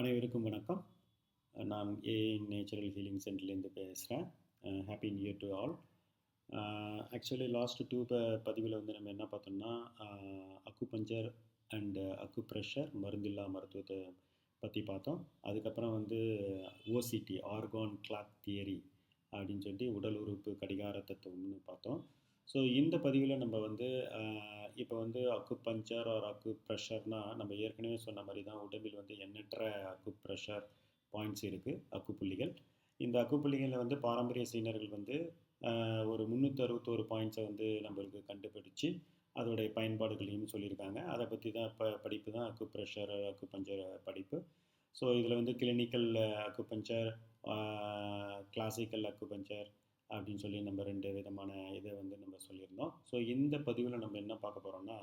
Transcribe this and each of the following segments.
அனைவருக்கும் வணக்கம். நான் ஏ நேச்சுரல் ஹீலிங் சென்டர்லேருந்து பேசுகிறேன். Happy new year to all actually last two ப பதிவில் வந்து நம்ம என்ன பார்த்தோம்னா acupuncture and acupressure மருந்தில்லா மருத்துவத்தை பற்றி பார்த்தோம். அதுக்கப்புறம் வந்து ஓசிடி ஆர்கான் கிளாக் தியரி அப்படின்னு சொல்லிட்டு உடல் உறுப்பு கடிகார தத்துவம்னு பார்த்தோம். ஸோ இந்த பதிவில் நம்ம வந்து இப்போ வந்து அக்கு பஞ்சர் ஆர் அக்கு ப்ரெஷர்னால் நம்ம ஏற்கனவே சொன்ன மாதிரி தான் உடம்பில் வந்து எண்ணற்ற அக்கு ப்ரெஷர் பாயிண்ட்ஸ் இருக்குது அக்கு புள்ளிகள் இந்த அக்கு புள்ளிகளில் வந்து பாரம்பரிய சீனர்கள் வந்து ஒரு முந்நூற்றறுபத்தோரு பாயிண்ட்ஸை வந்து நம்மளுக்கு கண்டுபிடிச்சு அதோடைய பயன்பாடுகளையும் சொல்லியிருக்காங்க. அதை பற்றி தான் இப்போ படிப்பு தான் அக்கு ப்ரெஷர் அக்கு பஞ்சர் படிப்பு. ஸோ இதில் வந்து கிளினிக்கல் அக்கு பஞ்சர் கிளாசிக்கல் அக்கு பஞ்சர் அப்படின்னு சொல்லி நம்ம ரெண்டு விதமான இதை வந்து நம்ம சொல்லியிருந்தோம். ஸோ இந்த பதிவில் நம்ம என்ன பார்க்க போகிறோம்னா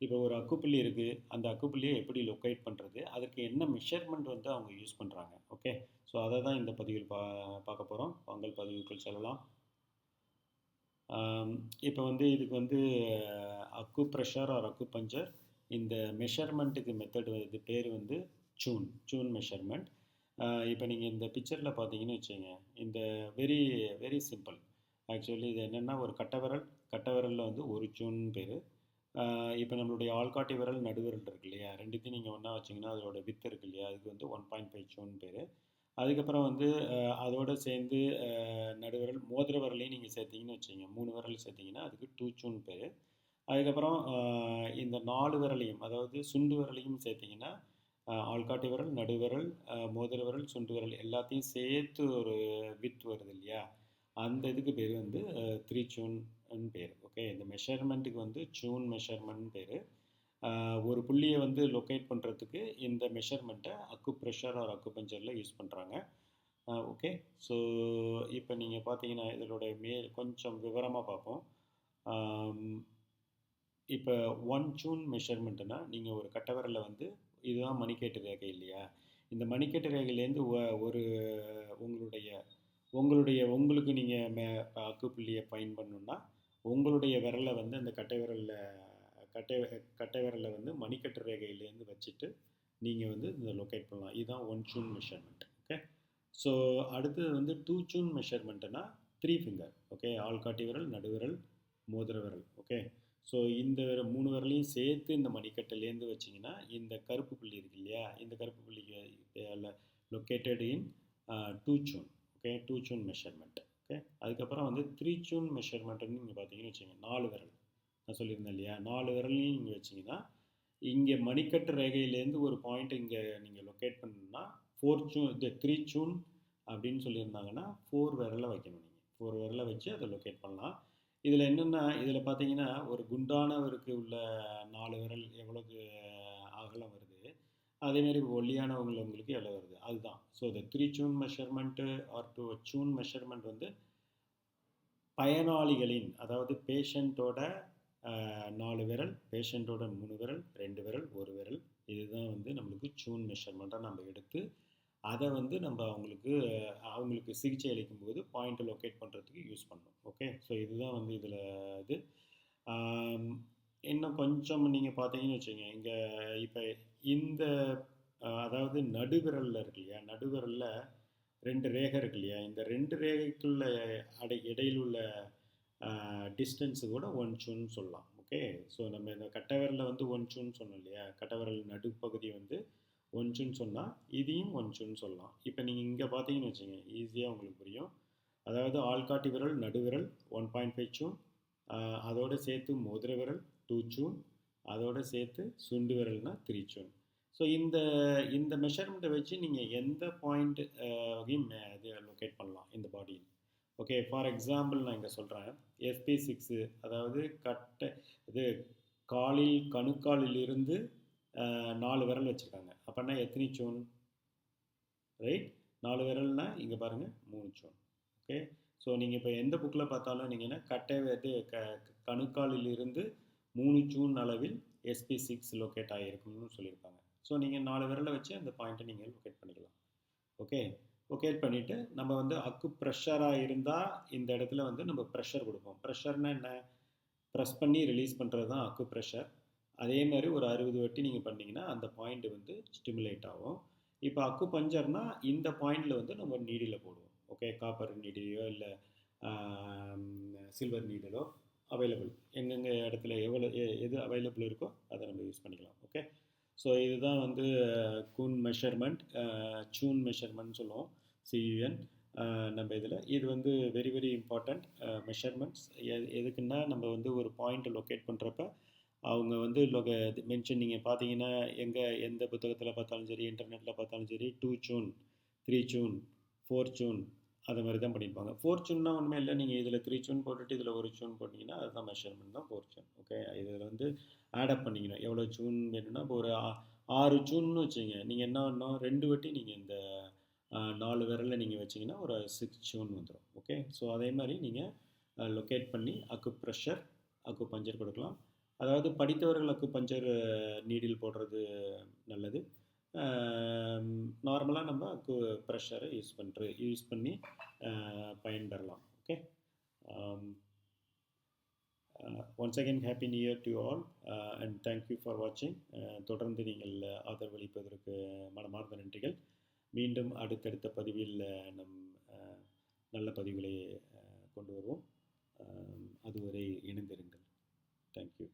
இப்போ ஒரு அக்குப்புள்ளி இருக்குது அந்த அக்குப்புள்ளியை எப்படி லொக்கேட் பண்ணுறது அதற்கு என்ன மெஷர்மெண்ட் வந்து அவங்க யூஸ் பண்ணுறாங்க ஓகே ஸோ அதை தான் இந்த பதிவில் பா பார்க்க போகிறோம் பொங்கல் பதிவுக்குள் செல்லலாம். இப்போ வந்து இதுக்கு வந்து அக்கு ப்ரெஷர் ஆர் அக்கு பஞ்சர் இந்த மெஷர்மெண்ட்டுக்கு மெத்தட் இது பேர் வந்து சூன் சூன் மெஷர்மெண்ட் இப்போ நீங்கள் இந்த பிக்சரில் பார்த்தீங்கன்னு வச்சுங்க இந்த வெரி வெரி சிம்பிள் ஆக்சுவலி இது என்னென்னா ஒரு கட்டவிரல் விரல். கட்டை விரலில் வந்து ஒரு சூன் பேர். இப்போ நம்மளுடைய ஆள்காட்டி விரல் நடுவிரல் இருக்கு இல்லையா? ரெண்டுத்தையும் நீங்கள் ஒன்றா வச்சிங்கன்னா அதோட வித்து இருக்கு இல்லையா? அதுக்கு வந்து ஒன் பாயிண்ட் ஃபைவ் சூன் பேர். அதுக்கப்புறம் வந்து அதோடு சேர்ந்து நடுவிரல் மோதிர விரலையும் நீங்கள் சேர்த்திங்கன்னு வச்சுங்க மூணு விரல் சேர்த்திங்கன்னா அதுக்கு டூ சூன் பேர். அதுக்கப்புறம் இந்த நாலு விரலையும் அதாவது சுண்டு விரலையும் சேர்த்திங்கன்னா ஆள்காட்டி விரல் நடுவிரல் மோதிர விரல் சுண்டு விரல் எல்லாத்தையும் சேர்த்து ஒரு வித் வருது இல்லையா? அந்த இதுக்கு பேர் வந்து த்ரீ சூன் பேர். ஓகே இந்த மெஷர்மெண்ட்டுக்கு வந்து சூன் மெஷர்மெண்ட் பேர். ஒரு புள்ளியை வந்து லொக்கேட் பண்ணுறதுக்கு இந்த மெஷர்மெண்ட்டை அக்கு ப்ரெஷர் ஆர் அக்கு பஞ்சரில் யூஸ் பண்ணுறாங்க ஓகே ஸோ இப்போ நீங்கள் பார்த்தீங்கன்னா இதனோட மே கொஞ்சம் விவரமாக பார்ப்போம் இப்போ ஒன் சூன் மெஷர்மெண்ட்டுனால் நீங்கள் ஒரு கட்டவரில் வந்து இதுதான் மணிக்கேட்டு ரேகை இல்லையா? இந்த மணிக்கேட்டு ரேகையிலேருந்து ஒரு உங்களுடைய உங்களுடைய உங்களுக்கு நீங்கள் மே அக்குப்புள்ளியை பயன் பண்ணணுன்னா உங்களுடைய விரலை வந்து அந்த கட்டை விரலில் கட்டை கட்டை விரலை வந்து மணிக்கட்டு ரேகையிலேருந்து வச்சுட்டு நீங்கள் வந்து இந்த லொக்கேட் பண்ணலாம். இதுதான் one cun measurement okay so அடுத்தது வந்து டூ சூன் மெஷர்மெண்ட்டுனா த்ரீ ஃபிங்கர் ஓகே ஆள்காட்டி விரல் நடுவிரல் மோதிர விரல் ஓகே ஸோ இந்த மூணு விரலையும் சேர்த்து இந்த மணிக்கட்டிலேருந்து வச்சிங்கன்னா இந்த கருப்பு புள்ளி இருக்கு இல்லையா? இந்த கருப்பு புள்ளிக்கு located in two cun okay two cun measurement okay அதுக்கப்புறம் வந்து த்ரீ சூன் மெஷர்மெண்ட்டுன்னு நீங்கள் பார்த்தீங்கன்னு வச்சுங்க நாலு விரல். நான் சொல்லியிருந்தேன் இல்லையா? நாலு விரலையும் நீங்கள் வச்சிங்கன்னா இங்கே மணிக்கட்டு ரேகையிலேருந்து ஒரு பாயிண்ட் இங்கே நீங்கள் லொக்கேட் பண்ணணும்னா ஃபோர் சூன் இது த்ரீ சூன் அப்படின்னு சொல்லியிருந்தாங்கன்னா ஃபோர் விரலை வைக்கணும் நீங்கள் ஃபோர் விரலை வச்சு அதை லொக்கேட் பண்ணலாம். இதில் என்னென்னா இதில் பார்த்தீங்கன்னா ஒரு குண்டானவருக்கு உள்ள நாலு விரல் எவ்வளோக்கு அகலம் வருது? அதேமாரி ஒல்லியானவங்களவங்களுக்கு எவ்வளோ வருது? அதுதான். ஸோ இந்த three cun measurement or two cun measurement வந்து பயனாளிகளின் அதாவது பேஷண்ட்டோட நாலு விரல் பேஷண்ட்டோட மூணு விரல் ரெண்டு விரல் ஒரு விரல் இதுதான் வந்து நம்மளுக்கு சூன் மெஷர்மெண்ட்டாக நம்ம எடுத்து அதை வந்து நம்ம அவங்களுக்கு அவங்களுக்கு சிகிச்சை அளிக்கும் போது பாயிண்ட்டை லொக்கேட் பண்ணுறதுக்கு யூஸ் பண்ணணும். ஓகே ஸோ இதுதான் வந்து இதில் இது. இன்னும் கொஞ்சம் நீங்கள் பார்த்தீங்கன்னு வச்சுங்க இங்கே இப்போ இந்த அதாவது நடுவிரலில் இருக்கு இல்லையா? நடுவிரலில் ரெண்டு ரேகை இருக்கு இல்லையா? இந்த ரெண்டு ரேகைக்குள்ள அடை இடையில் உள்ள டிஸ்டன்ஸு கூட ஒன் சூன்னு சொல்லலாம். ஓகே ஸோ நம்ம இந்த கட்டவிரலில் வந்து ஒன் சூன்னு சொன்னோம் இல்லையா? கட்டவிரல் நடுப்பகுதி வந்து ஒன்றுன்னு சொன்னால் இதையும் ஒன்றுன்னு சொல்லலாம். இப்போ நீங்கள் இங்கே பார்த்தீங்கன்னு வச்சுங்க ஈஸியாக உங்களுக்கு புரியும். அதாவது ஆள்காட்டி விரல் நடுவிரல் ஒன் பாயிண்ட் ஃபைவ் சூன் அதோடு சேர்த்து மோதிர விரல் டூ சூன் அதோடு சேர்த்து சுண்டு விரல்னா த்ரீ சூன் ஸோ இந்த இந்த மெஷர்மெண்ட்டை வச்சு நீங்கள் எந்த பாயிண்ட் வகையும் இது லொக்கேட் பண்ணலாம் இந்த பாடியில் ஓகே ஃபார் எக்ஸாம்பிள் நான் இங்கே சொல்கிறேன் எஃபி சிக்ஸு அதாவது கட்டை இது காலில் கணுக்காலிலிருந்து நாலு விரல் வச்சுருக்காங்க. அப்படின்னா எத்தனை சூன் ரைட்? நாலு விரல்னா இங்கே பாருங்கள் மூணு சூன் ஓகே? ஸோ நீங்கள் இப்போ எந்த புக்கில் பார்த்தாலும் நீங்கள் என்ன கட்டை இது க கணுக்காலிலிருந்து மூணு சூன் அளவில் எஸ்பி சிக்ஸ் லொக்கேட் ஆகிருக்கும்னு சொல்லியிருப்பாங்க ஸோ நீங்கள் நாலு விரலை வச்சு அந்த பாயிண்ட்டை நீங்கள் லொக்கேட் பண்ணிக்கலாம். ஓகே? லொக்கேட் பண்ணிவிட்டு நம்ம வந்து அக்கு ப்ரெஷராக இருந்தால் இந்த இடத்துல வந்து நம்ம ப்ரெஷர் கொடுப்போம். ப்ரெஷர்னால் என்ன? ப்ரெஸ் பண்ணி ரிலீஸ் பண்ணுறது தான் அக்கு ப்ரெஷர் அதே மாதிரி ஒரு அறுபது வட்டி நீங்கள் பண்ணிங்கன்னா அந்த பாயிண்ட் வந்து ஸ்டிமுலேட் ஆகும். இப்போ அக்கு பஞ்சர்னா இந்த பாயிண்டில் வந்து நம்ம நீடில் போடுவோம். ஓகே காப்பர் நீடிலையோ இல்லை சில்வர் நீடிலோ அவைலபிள் எங்கெங்கே இடத்துல எவ்வளோ எ- எது அவைலபிள் இருக்கோ அதை நம்ம யூஸ் பண்ணிக்கலாம். ஓகே ஸோ இதுதான் வந்து கூன் மெஷர்மெண்ட் சூன் மெஷர்மெண்ட் சொல்லுவோம். சியூஎன் நம்ம இதில். இது வந்து வெரி வெரி இம்பார்ட்டண்ட் மெஷர்மெண்ட்ஸ் எதுக்குன்னா நம்ம வந்து ஒரு பாயிண்ட்டை லொக்கேட் பண்ணுறப்ப அவங்க வந்து லொக மென்ஷன் நீங்கள் பார்த்தீங்கன்னா எங்கே எந்த புத்தகத்தில் பார்த்தாலும் சரி இன்டர்நெட்டில் பார்த்தாலும் சரி two cun three cun four cun அது மாதிரி தான் பண்ணியிருப்பாங்க. ஃபோர் ஜூன்னா ஒன்றுமே இல்லை. நீங்கள் இதில் த்ரீ ஜூன் போட்டுட்டு இதில் ஒரு ஜூன் போட்டிங்கன்னா அதுதான் மெஷர்மெண்ட் தான் ஃபோர் ஜூன் ஓகே இதில் வந்து ஆடப் பண்ணிக்கணும். எவ்வளோ ஜூன் வேணும்னா இப்போ ஒரு ஆ- ஆறு ஜூன்னு வச்சுங்க நீங்கள் என்ன பண்ணோம் ரெண்டு வாட்டி நீங்கள் இந்த நாலு விரலில் நீங்கள் வச்சிங்கன்னா ஒரு சிக்ஸ் ஜூன் வந்துடும் ஓகே ஸோ அதே மாதிரி நீங்கள் லொக்கேட் பண்ணி அக்கு ப்ரெஷர் அக்கு பஞ்சர் கொடுக்கலாம். அதாவது படித்தவர்களுக்கு பஞ்சர் நீடில் போடுறது நல்லது. நார்மலாக நம்ம கு ப்ரெஷரை யூஸ் பண்ணுற யூஸ் பண்ணி பயன்பெறலாம். Okay once again happy new year to all and thank you for வாட்சிங் தொடர்ந்து நீங்கள் ஆதரவளிப்பதற்கு மனமார்ந்த நன்றிகள். மீண்டும் அடுத்தடுத்த பதிவில் நம் நல்ல பதிவுகளை கொண்டு வருவோம். அதுவரை இணைந்திருங்கள். தேங்க்யூ